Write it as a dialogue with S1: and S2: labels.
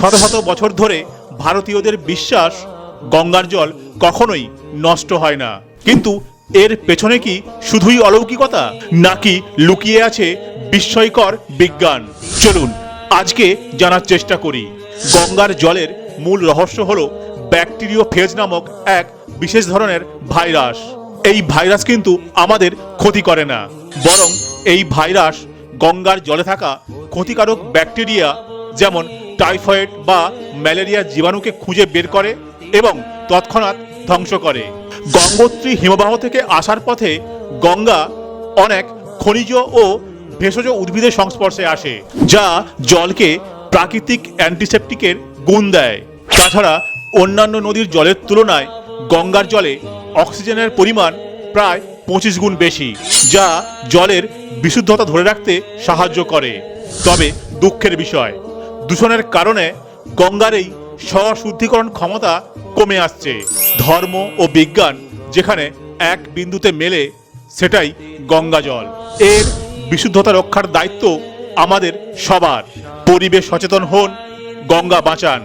S1: শত শত বছর ধরে ভারতীয়দের বিশ্বাস গঙ্গার জল কখনোই নষ্ট হয় না। কিন্তু এর পেছনে কি শুধুই অলৌকিকতা? নাকি লুকিয়ে আছে বিস্ময়কর বিজ্ঞান? চলুন, আজকে জানার চেষ্টা করি। গঙ্গার জলের মূল রহস্য হলো ব্যাকটেরিও ফেজ নামক এক বিশেষ ধরনের ভাইরাস। এই ভাইরাস কিন্তু আমাদের ক্ষতি করে না। বরং এই ভাইরাস গঙ্গার জলে থাকা ক্ষতিকারক ব্যাকটেরিয়া যেমন টাইফয়েড বা ম্যালেরিয়া জীবাণুকে খুঁজে বের করে এবং তৎক্ষণাৎ ধ্বংস করে। গঙ্গোত্রী হিমবাহ থেকে আসার পথে গঙ্গা অনেক খনিজ ও ভেষজ উদ্ভিদের সংস্পর্শে আসে, যা জলকে প্রাকৃতিক অ্যান্টিসেপটিকের গুণ দেয়। তাছাড়া অন্যান্য নদীর জলের তুলনায় গঙ্গার জলে অক্সিজেনের পরিমাণ প্রায় পঁচিশ গুণ বেশি, যা জলের বিশুদ্ধতা ধরে রাখতে সাহায্য করে। তবে দুঃখের বিষয় দূষণের কারণে গঙ্গার এই স্বশুদ্ধিকরণ ক্ষমতা কমে আসছে। ধর্ম ও বিজ্ঞান যেখানে এক বিন্দুতে মেলে, সেটাই গঙ্গা জল। এর বিশুদ্ধতা রক্ষার দায়িত্ব আমাদের সবার। পরিবেশ সচেতন হন, গঙ্গা বাঁচান।